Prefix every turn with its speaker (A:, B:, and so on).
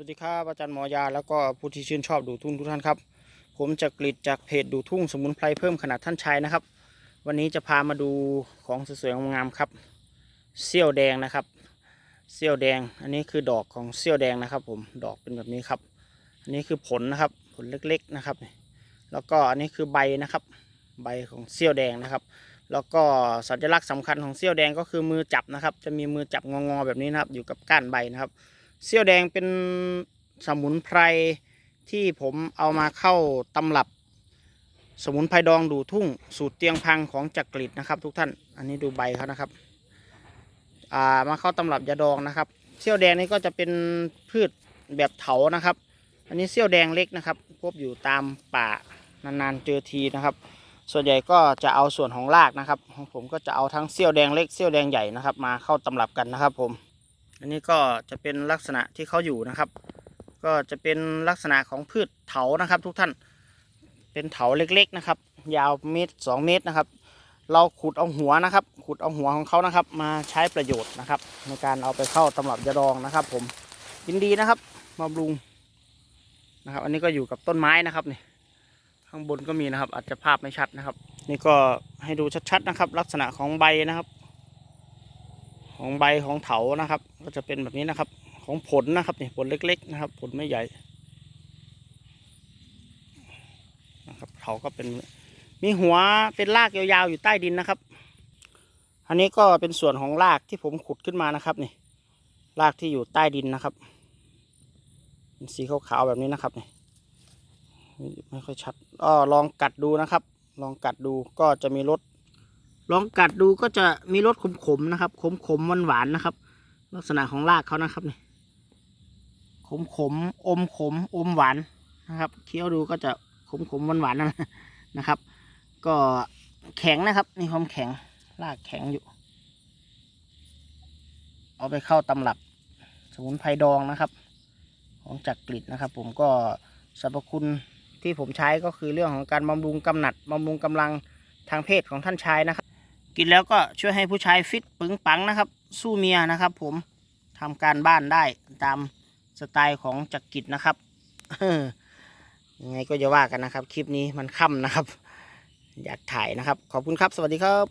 A: วัสดีครับอาจารย์หมอยาแล้วก็ผู้ที่ชื่นชอบดูทุ่งทุกท่านครับ ผมจะกลิดจากเพจดูทุ่งสมุนไพรเพิ่มขนาดท่านชายนะครับ วันนี้จะพามาดูของสวยๆงามๆครับเซี่ยวแดงนะครับเซี่ยวแดงอันนี้คือดอกของเซี่ยวแดงนะครับ ผมดอกเป็นแบบนี้ครับ อันนี้คือผลนะครับผลเล็กๆนะครับ แล้วก็อันนี้คือใบนะครับ ใบของเซี่ยวแดงนะครับ แล้วก็สัญลักษณ์สำคัญของเซี่ยวแดงก็คือมือจับนะครับ จะมีมือจับงอๆแบบนี้นะครับ อยู่กับก้านใบนะครับ เซี่ยวแดงเป็นสมุนไพรที่ผมเอามาเข้าตำรับสมุนไพรดองดูทุ่งสูตรเตียงพังของจักริดนะครับ ทุกท่านอันนี้ดูใบเขานะครับอ่ามาเข้าตำรับยาดองนะครับ เซี่ยวแดงนี่ก็จะเป็นพืชแบบเถานะครับ อันนี้เซี่ยวแดงเล็กนะครับ พบอยู่ตามป่านานๆเจอทีนะครับ ส่วนใหญ่ก็จะเอาส่วนของรากนะครับของผมก็จะเอาทั้งเซี่ยวแดงเล็กเซี่ยวแดงใหญ่นะครับ มาเข้าตำรับกันนะครับผม อันนี้ก็จะเป็นลักษณะที่เขาอยู่นะครับ ก็จะเป็นลักษณะของพืชเถานะครับ ทุกท่าน เป็นเถาเล็กๆนะครับ ยาวเมตรสองเมตรนะครับ เราขุดเอาหัวนะครับ ขุดเอาหัวของเขานะครับ มาใช้ประโยชน์นะครับ ในการเอาไปเข้าตำรับยาดองนะครับ ผมยินดีนะครับมาบำรุงนะครับ อันนี้ก็อยู่กับต้นไม้นะครับนี่ข้างบนก็มีนะครับ อาจจะภาพไม่ชัดนะครับ นี่ก็ให้ดูชัดๆนะครับ ลักษณะของใบนะครับ ของใบของเถานะครับ ก็จะเป็นแบบนี้นะครับ ของผลนะครับนี่ผลเล็ก ๆ นะครับ ผลไม่ใหญ่นะครับเถาก็เป็นมีหัวเป็นรากยาวๆอยู่ใต้ดินนะครับ อันนี้ก็เป็นส่วนของรากที่ผมขุดขึ้นมานะครับนี่รากที่อยู่ใต้ดินนะครับเป็นสีขาวๆแบบนี้นะครับนี่ไม่ค่อยชัดก็ลองกัดดูนะครับ ลองกัดดูก็จะมีรส ลองกัดดูก็จะมีรสขมๆนะครับ ขมๆหวานๆนะครับ ลักษณะของรากเขานะครับนี่ขมขมๆอมขมอมหวานนะครับ เคี้ยวดูก็จะขมขมหวานหวานๆนั่นนะครับ ก็แข็งนะครับมีความแข็งรากแข็งอยู่ เอาไปเข้าตำรับสมุนไพรดองนะครับ ของจักกริดนะครับ ผมก็สรรพคุณที่ผมใช้ก็คือเรื่องของการบำรุงกำหนัดบำรุงกำลังทางเพศของท่านชายนะครับ กินแล้วก็ช่วยให้ผู้ชายฟิตปึงปังนะครับ สู้เมียนะครับ ผมทำการบ้านได้ตามสไตล์ของจักริจนะครับยังไงก็จะว่ากันนะครับ คลิปนี้มันค่ำนะครับ อยากถ่ายนะครับ ขอบคุณครับ สวัสดีครับ